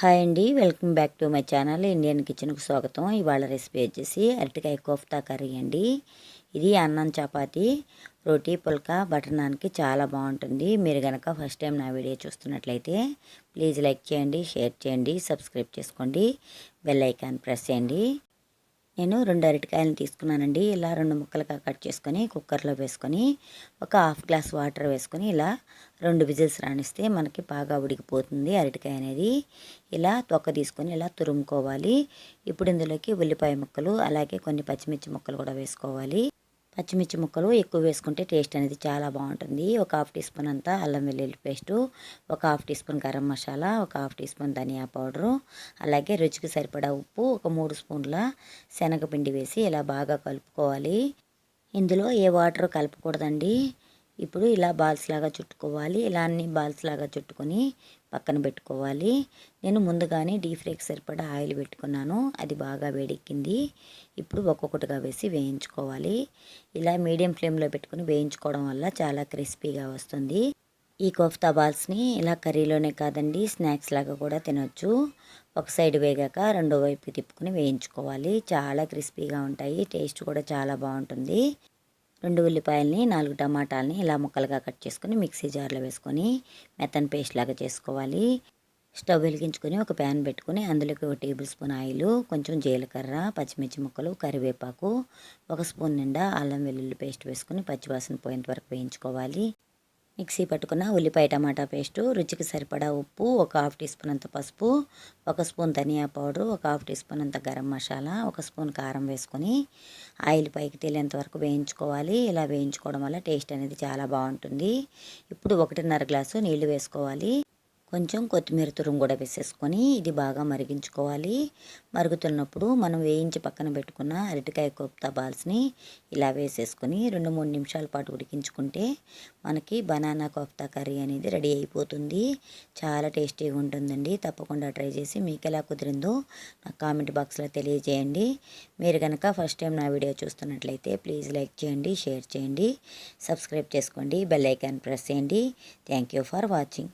Hi అండి welcome back to my channel Indian కిచెన్కు స్వాగతం. ఇవాళ రెసిపీ వచ్చేసి అరటికాయ కోఫ్తా కర్రీ అండి. ఇది అన్నం చపాతి రోటీ పుల్కా బటర్ నాన్కి చాలా బాగుంటుంది. మీరు కనుక ఫస్ట్ టైం నా వీడియో చూస్తున్నట్లయితే ప్లీజ్ లైక్ చేయండి షేర్ చేయండి సబ్స్క్రైబ్ చేసుకోండి బెల్ ఐకాన్ ప్రెస్ చేయండి. నేను రెండు అరటికాయలను తీసుకున్నానండి. ఇలా రెండు ముక్కలుగా కట్ చేసుకొని కుక్కర్లో వేసుకొని ఒక హాఫ్ గ్లాస్ వాటర్ వేసుకొని ఇలా రెండు విజిల్స్ రాణిస్తే మనకి బాగా ఉడికిపోతుంది అరటికాయ అనేది. ఇలా తొక్క తీసుకొని ఇలా తురుముకోవాలి. ఇప్పుడు ఇందులోకి ఉల్లిపాయ ముక్కలు అలాగే కొన్ని పచ్చిమిర్చి ముక్కలు కూడా వేసుకోవాలి. పచ్చిమిర్చి ముక్కలు ఎక్కువ వేసుకుంటే టేస్ట్ అనేది చాలా బాగుంటుంది. ఒక హాఫ్ టీ స్పూన్ అంతా అల్లం వెల్లుల్లి పేస్టు ఒక half teaspoon garam masala ఒక హాఫ్ టీ స్పూన్ ధనియా పౌడరు అలాగే రుచికి సరిపడా ఉప్పు ఒక మూడు స్పూన్ల శనగపిండి వేసి ఇలా బాగా కలుపుకోవాలి. ఇందులో ఏ వాటర్ కలపకూడదండి? ఇప్పుడు ఇలా బాల్స్ లాగా చుట్టుకోవాలి. ఇలా అన్ని బాల్స్ లాగా చుట్టుకొని పక్కన పెట్టుకోవాలి. నేను ముందుగానే డీప్ ఫ్రైకి సరిపడా ఆయిల్ పెట్టుకున్నాను. అది బాగా వేడెక్కింది. ఇప్పుడు ఒక్కొక్కటిగా వేసి వేయించుకోవాలి. ఇలా మీడియం ఫ్లేమ్లో పెట్టుకుని వేయించుకోవడం వల్ల చాలా క్రిస్పీగా వస్తుంది. ఈ కోఫ్తా బాల్స్ని ఇలా కర్రీలోనే కాదండి స్నాక్స్ లాగా కూడా తినొచ్చు. ఒక సైడ్ వేగాక రెండో వైపు తిప్పుకుని వేయించుకోవాలి. చాలా క్రిస్పీగా ఉంటాయి. టేస్ట్ కూడా చాలా బాగుంటుంది. రెండు ఉల్లిపాయలని నాలుగు టమాటాలని ఇలా ముక్కలుగా కట్ చేసుకొని మిక్సీ జార్లో వేసుకొని మెత్తన్ పేస్ట్ లాగా చేసుకోవాలి. స్టవ్ వెలిగించుకొని ఒక ప్యాన్ పెట్టుకొని అందులోకి ఒక టేబుల్ స్పూన్ ఆయిల్ కొంచెం జీలకర్ర పచ్చిమిర్చి ముక్కలు కరివేపాకు ఒక స్పూన్ నిండా అల్లం వెల్లుల్లి పేస్ట్ వేసుకొని పచ్చివాసన పోయేంత వరకు వేయించుకోవాలి. మిక్సీ పట్టుకున్న ఉల్లిపాయ టమాటా పేస్టు రుచికి సరిపడా ఉప్పు ఒక హాఫ్ టీ స్పూన్ అంత పసుపు ఒక స్పూన్ ధనియా పౌడర్ ఒక హాఫ్ టీ స్పూన్ అంత గరం మసాలా ఒక స్పూన్ కారం వేసుకొని ఆయిల్ పైకి తేలేంత వరకు వేయించుకోవాలి. ఇలా వేయించుకోవడం వల్ల టేస్ట్ అనేది చాలా బాగుంటుంది. ఇప్పుడు ఒకటిన్నర గ్లాసు నీళ్ళు వేసుకోవాలి. కొంచెం కొత్తిమీర తురుము కూడా వేసేసుకొని ఇది బాగా మరిగించుకోవాలి. మరుగుతున్నప్పుడు మనం వేయించి పక్కన పెట్టుకున్న అరటికాయ కోప్తా బాల్స్ని ఇలా వేసేసుకొని రెండు మూడు నిమిషాల పాటు ఉడికించుకుంటే మనకి బనానా కోఫ్తా కర్రీ అనేది రెడీ అయిపోతుంది. చాలా టేస్టీగా ఉంటుందండి. తప్పకుండా ట్రై చేసి మీకు ఎలా కుదిరిందో నాకు కామెంట్ బాక్స్లో తెలియజేయండి. మీరు కనుక ఫస్ట్ టైం నా వీడియో చూస్తున్నట్లయితే ప్లీజ్ లైక్ చేయండి షేర్ చేయండి సబ్స్క్రైబ్ చేసుకోండి బెల్ ఐకాన్ ప్రెస్ చేయండి. Thank you for watching.